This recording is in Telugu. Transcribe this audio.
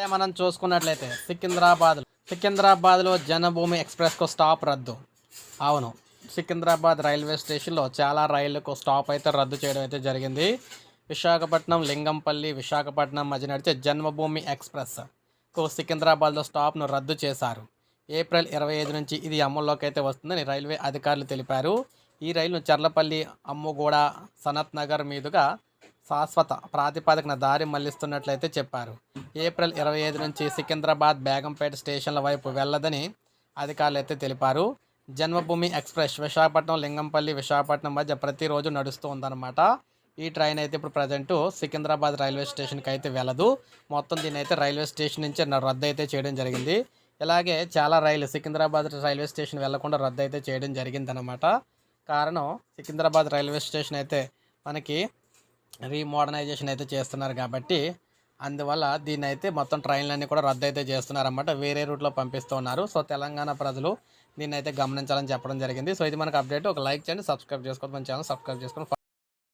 అంటే మనం చూసుకున్నట్లయితే సికింద్రాబాద్ సికింద్రాబాద్లో జనభూమి ఎక్స్ప్రెస్కు స్టాప్ రద్దు. అవును. సికింద్రాబాద్ రైల్వే స్టేషన్లో చాలా రైళ్ళకు స్టాప్ అయితే రద్దు చేయడం అయితే జరిగింది. విశాఖపట్నం లింగంపల్లి విశాఖపట్నం మధ్య నడిచే జన్మభూమి ఎక్స్ప్రెస్కు సికింద్రాబాద్లో స్టాప్ను రద్దు చేశారు. ఏప్రిల్ ఇరవై ఐదు నుంచి ఇది అమల్లోకి అయితే వస్తుందని రైల్వే అధికారులు తెలిపారు. ఈ రైలును చర్లపల్లి అమ్ముగూడ సనత్ నగర్ మీదుగా శాశ్వత ప్రాతిపదికన దారి మళ్ళిస్తున్నట్లయితే చెప్పారు. ఏప్రిల్ ఇరవై ఐదు నుంచి సికింద్రాబాద్ బేగంపేట స్టేషన్ల వైపు వెళ్ళదని అధికారులు అయితే తెలిపారు. జన్మభూమి ఎక్స్ప్రెస్ విశాఖపట్నం లింగంపల్లి విశాఖపట్నం మధ్య ప్రతిరోజు నడుస్తూ ఉందన్నమాట ఈ ట్రైన్ అయితే ఇప్పుడు ప్రజెంట్ సికింద్రాబాద్ రైల్వే స్టేషన్కి అయితే వెళ్ళదు మొత్తం దీని అయితే రైల్వే స్టేషన్ నుంచి రద్దు అయితే చేయడం జరిగింది. ఇలాగే చాలా రైలు సికింద్రాబాద్ రైల్వే స్టేషన్ వెళ్ళకుండా రద్దు అయితే చేయడం జరిగిందనమాట కారణం సికింద్రాబాద్ రైల్వే స్టేషన్ అయితే మనకి రీమోడర్నైజేషన్ అయితే చేస్తున్నారు కాబట్టి అందువల్ల దీన్ని అయితే మొత్తం ట్రైన్లన్నీ కూడా రద్దు అయితే చేస్తున్నారన్నమాట. వేరే రూట్లో పంపిస్తున్నారు సో తెలంగాణ ప్రజలు దీన్ని అయితే గమనించాలని చెప్పడం జరిగింది. సో ఇది మనకు అప్డేట్. ఒక లైక్ చేయండి సబ్స్క్రైబ్ చేసుకోవడం మన ఛానల్ సబ్స్క్రైబ్ చేసుకొని